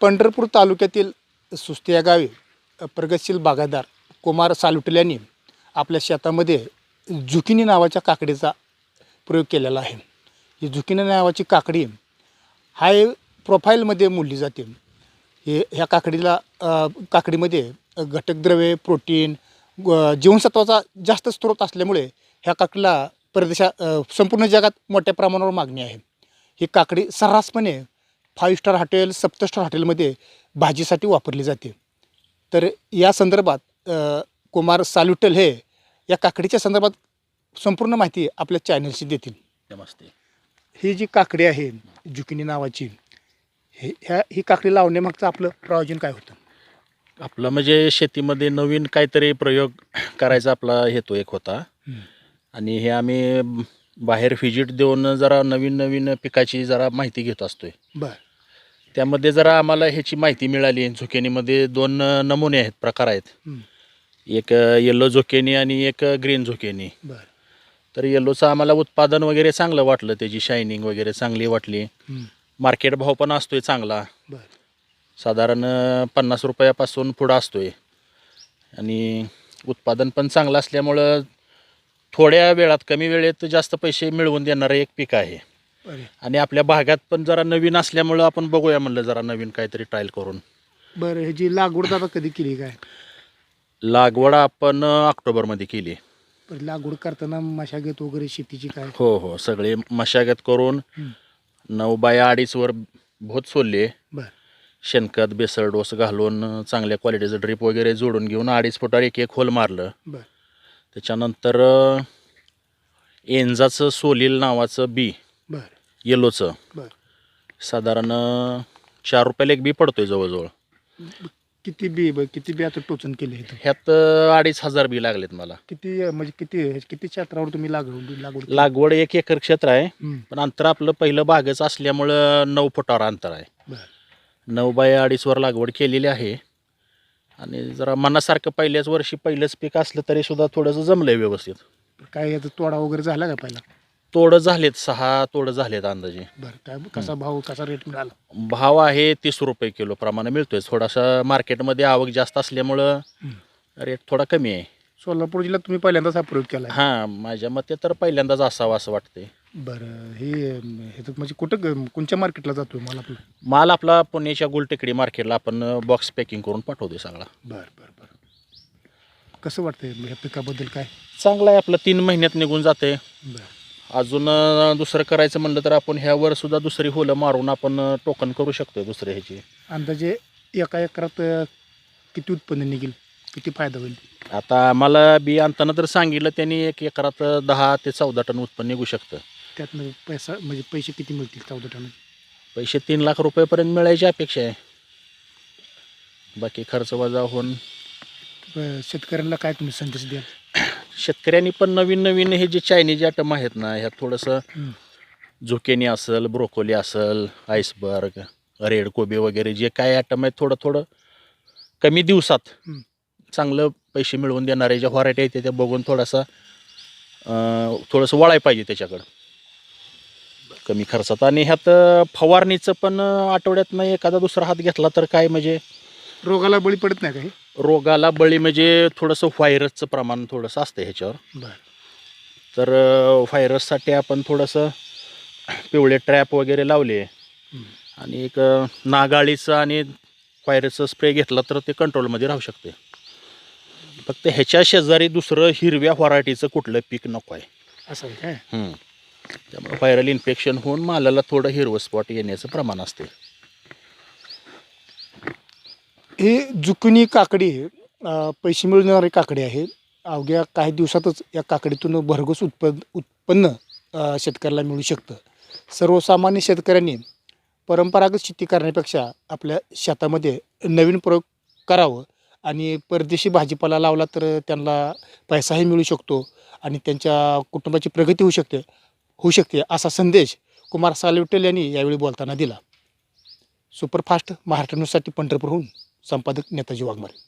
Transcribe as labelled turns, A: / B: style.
A: पंढरपूर तालुक्यातील सुस्ती या गावी प्रगतशील बागायदार कुमार सालुटल यांनी आपल्या शेतामध्ये झुकिनी नावाच्या काकडीचा प्रयोग केलेला आहे. ही झुकिनी नावाची काकडी हा प्रोफाईलमध्ये मोडली जाते. हे ह्या काकडीला काकडीमध्ये घटकद्रव्ये प्रोटीन जीवनसत्वाचा जास्त स्रोत असल्यामुळे ह्या काकडीला परदेशा संपूर्ण जगात मोठ्या प्रमाणावर मागणी आहे. ही काकडी सर्रासपणे फाईव्ह स्टार हॉटेल सप्त स्टार हॉटेलमध्ये भाजीसाठी वापरली जाते. तर या संदर्भात कुमार सालुटल हे या काकडीच्या संदर्भात संपूर्ण माहिती आपल्या चॅनलशी देतील.
B: नमस्ते.
A: ही जी काकडी आहे जुकिनी नावाची हे ह्या ही काकडी लावण्यामागचं आपलं प्रयोजन काय होतं?
B: आपलं म्हणजे शेतीमध्ये नवीन काहीतरी प्रयोग करायचा आपला हेतू एक होता. आणि हे आम्ही बाहेर व्हिजिट देऊन जरा नवीन नवीन पिकाची जरा माहिती घेत असतोय.
A: बरं.
B: त्यामध्ये जरा आम्हाला ह्याची माहिती मिळाली. झुकेनीमध्ये दोन नमुने आहेत प्रकार आहेत. एक येल्लो झुकेनी आणि एक ग्रीन झुकेनी.
A: बरं.
B: तर येल्लोचं आम्हाला उत्पादन वगैरे चांगलं वाटलं त्याची शायनिंग वगैरे चांगली वाटली. मार्केट भाव पण असतोय चांगला.
A: बरं.
B: साधारण पन्नास रुपयापासून पुढं असतोय. आणि उत्पादन पण चांगलं असल्यामुळं थोड्या वेळात कमी वेळेत जास्त पैसे मिळवून देणारं एक पीक आहे. आणि आपल्या भागात पण जरा नवीन असल्यामुळं आपण बघूया म्हणलं जरा नवीन काहीतरी ट्रायल करून.
A: बरं ह्याची लागवड दादा कधी केली काय?
B: लागवड आपण ऑक्टोबरमध्ये केली.
A: बरं लागवड करताना मशागत वगैरे शेतीची काय?
B: हो हो सगळे मशागत करून
A: हं.
B: नऊ बाय अडीचवर भोत सोडले
A: बरं.
B: शेणखत बेसळ डोस घालून चांगल्या क्वालिटीचं ड्रीप वगैरे जोडून घेऊन अडीच फुटावर एक एक होल मारलं.
A: बरं.
B: त्याच्यानंतर अ, एंजाचं सोलील नावाचं बी येलोचं.
A: बरं.
B: साधारण चार रुपयाला एक बी पडतोय जवळजवळ.
A: किती बी ब- किती बी आता टोचन केले इथं?
B: ह्यात अडीच हजार बी लागलेत मला.
A: किती अं, म्हणजे किती किती क्षेत्रावर तुम्ही लागवड लागवड केली?
B: लागवड एक एकर क्षेत्र आहे. पण अंतर आपलं पहिलं बागच असल्यामुळं नऊ फुटावर अंतर आहे.
A: बरं.
B: नऊ बाय अडीचवर लागवड केलेली आहे. आणि जरा मनासारखं पहिल्याच वर्षी पहिलंच पीक असलं तरी सुद्धा थोडंसं जमलंय व्यवस्थित.
A: काय याचा तोडा वगैरे झाला का पहिला?
B: तोडं झालेत सहा तोडं झालेत अंदाजे.
A: बरं काय कसा भाव कसा रेट मिळाला?
B: भाव आहे तीस रुपये किलो प्रमाणे मिळतोय. थोडासा मार्केटमध्ये आवक जास्त असल्यामुळं. रेट थोडा कमी आहे.
A: सोलापूर जिल्ह्यात तुम्ही पहिल्यांदाच हा प्रयोग केला.
B: हां माझ्या मते तर पहिल्यांदाच असावं असं वाटतंय.
A: बरं हे म्हणजे कुठं ग- कोणत्या मार्केटला जातोय मला आपलं?
B: माल आपला पुण्याच्या गुलटेकडी मार्केटला आपण बॉक्स पॅकिंग करून पाठवतोय सगळा.
A: बरं बरं बरं. कसं वाटतंय ह्या पिकाबद्दल काय?
B: चांगला आहे आपलं तीन महिन्यात निघून जाते
A: बरं.
B: अजून दुसरं करायचं म्हणलं तर आपण ह्यावर सुद्धा दुसरी होलं मारून आपण टोकन करू शकतो दुसऱ्या ह्याची.
A: अंदाजे एका एकरात किती उत्पन्न निघेल? किती फायदा होईल?
B: आता आम्हाला बी आणताना तर सांगितलं त्यांनी एक एकरात दहा ते चौदा टन उत्पन्न निघू शकतं.
A: त्यातनं पैसा म्हणजे पैसे किती मिळतील चौदा टन
B: पैसे तीन लाख रुपयेपर्यंत मिळायची अपेक्षा आहे. बाकी खर्च वजा होऊन.
A: शेतकऱ्यांना काय तुम्ही संदेश द्याल?
B: शेतकऱ्यांनी पण नवीन नवीन हे जे चायनीज आयटम आहेत ना ह्यात थोडंसं. झुकेनी असेल ब्रोकोली असेल आईसबर्ग रेड कोबी वगैरे जे काय आयटम आहेत थोडं थोडं कमी दिवसात. चांगलं पैसे मिळवून देणारे ज्या व्हरायटी आहेत त्या बघून थोडासा थोडंसं वळाय पाहिजे त्याच्याकडं कमी खर्चात आणि ह्यात फवारणीचं पण अं, आठवड्यातनं एखादा दुसरा हात घेतला तर काय म्हणजे
A: रोगाला बळी पडत नाही का हे
B: रोगाला बळी म्हणजे थोडंसं व्हायरसचं प्रमाण थोडंसं असतं ह्याच्यावर.
A: बरं.
B: तर व्हायरससाठी आपण थोडंसं पिवळे ट्रॅप वगैरे लावले. आणि एक नागाळीचं आणि व्हायरसचं स्प्रे घेतला तर ते कंट्रोलमध्ये राहू शकते. फक्त ह्याच्या शेजारी दुसरं हिरव्या व्हरायटीचं कुठलं पीक नको आहे.
A: असं काय.
B: त्यामुळे व्हायरल इन्फेक्शन होऊन मालाला थोडं हिरवं स्पॉट येण्याचं प्रमाण असते.
A: ही जुकनी काकडी पैसे मिळणारी काकडी आहे. अवघ्या काही दिवसातच या काकडीतून भरघोस उत्पन्न उत्पन्न शेतकऱ्याला मिळू शकतं. सर्वसामान्य शेतकऱ्यांनी परंपरागत शेती करण्यापेक्षा आपल्या शेतामध्ये नवीन प्रयोग करावं आणि परदेशी भाजीपाला लावला तर त्यांना पैसाही मिळू शकतो आणि त्यांच्या कुटुंबाची प्रगती होऊ शकते होऊ शकते असा संदेश कुमार सालविटेल यांनी यावेळी बोलताना दिला. सुपरफास्ट महाराष्ट्र न्यूजसाठी पंढरपूरहून संपादक नेताजी वाघमारे.